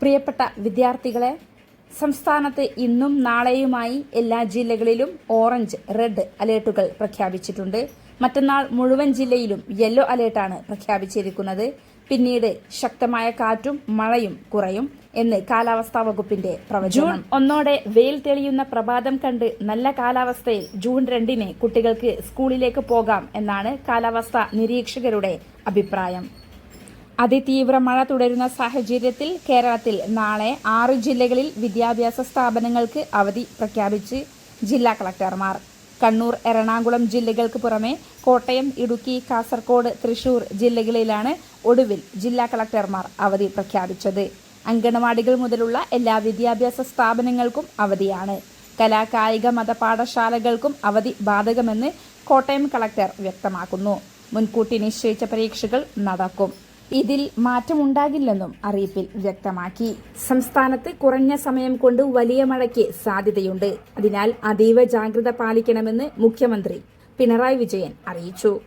പ്രിയപ്പെട്ട വിദ്യാർത്ഥികളെ സംസ്ഥാനത്ത് ഇന്നും നാളെയുമായി എല്ലാ ജില്ലകളിലും ഓറഞ്ച് റെഡ് അലേർട്ടുകൾ പ്രഖ്യാപിച്ചിട്ടുണ്ട്. മറ്റന്നാൾ മുഴുവൻ ജില്ലയിലും യെല്ലോ അലേർട്ടാണ് പ്രഖ്യാപിച്ചിരിക്കുന്നത്. പിന്നീട് ശക്തമായ കാറ്റും മഴയും കുറയും എന്ന് കാലാവസ്ഥാ വകുപ്പിന്റെ പ്രവചനം. ജൂൺ ഒന്നോടെ വെയിൽ തെളിയുന്ന പ്രഭാതം കണ്ട് നല്ല കാലാവസ്ഥയിൽ ജൂൺ രണ്ടിന് കുട്ടികൾക്ക് സ്കൂളിലേക്ക് പോകാം എന്നാണ് കാലാവസ്ഥാ നിരീക്ഷകരുടെ അഭിപ്രായം. അതിതീവ്ര മഴ തുടരുന്ന സാഹചര്യത്തിൽ കേരളത്തിൽ നാളെ ആറ് ജില്ലകളിൽ വിദ്യാഭ്യാസ സ്ഥാപനങ്ങൾക്ക് അവധി പ്രഖ്യാപിച്ച് ജില്ലാ കളക്ടർമാർ. കണ്ണൂർ എറണാകുളം ജില്ലകൾക്ക് പുറമെ കോട്ടയം ഇടുക്കി കാസർകോട് തൃശൂർ ജില്ലകളിലാണ് ഒടുവിൽ ജില്ലാ കളക്ടർമാർ അവധി പ്രഖ്യാപിച്ചത്. അങ്കണവാടികൾ മുതലുള്ള എല്ലാ വിദ്യാഭ്യാസ സ്ഥാപനങ്ങൾക്കും അവധിയാണ്. കലാകായിക മത പാഠശാലകൾക്കും അവധി ബാധകമെന്ന് കോട്ടയം കളക്ടർ വ്യക്തമാക്കുന്നു. മുൻകൂട്ടി നിശ്ചയിച്ച പരീക്ഷകൾ നടക്കും. ഇതിൽ മാറ്റമുണ്ടാകില്ലെന്നും അറിയിപ്പിൽ വ്യക്തമാക്കി. സംസ്ഥാനത്ത് കുറഞ്ഞ സമയം കൊണ്ട് വലിയ മഴയ്ക്ക് സാധ്യതയുണ്ട്. അതിനാൽ അതീവ ജാഗ്രത പാലിക്കണമെന്ന് മുഖ്യമന്ത്രി പിണറായി വിജയൻ അറിയിച്ചു.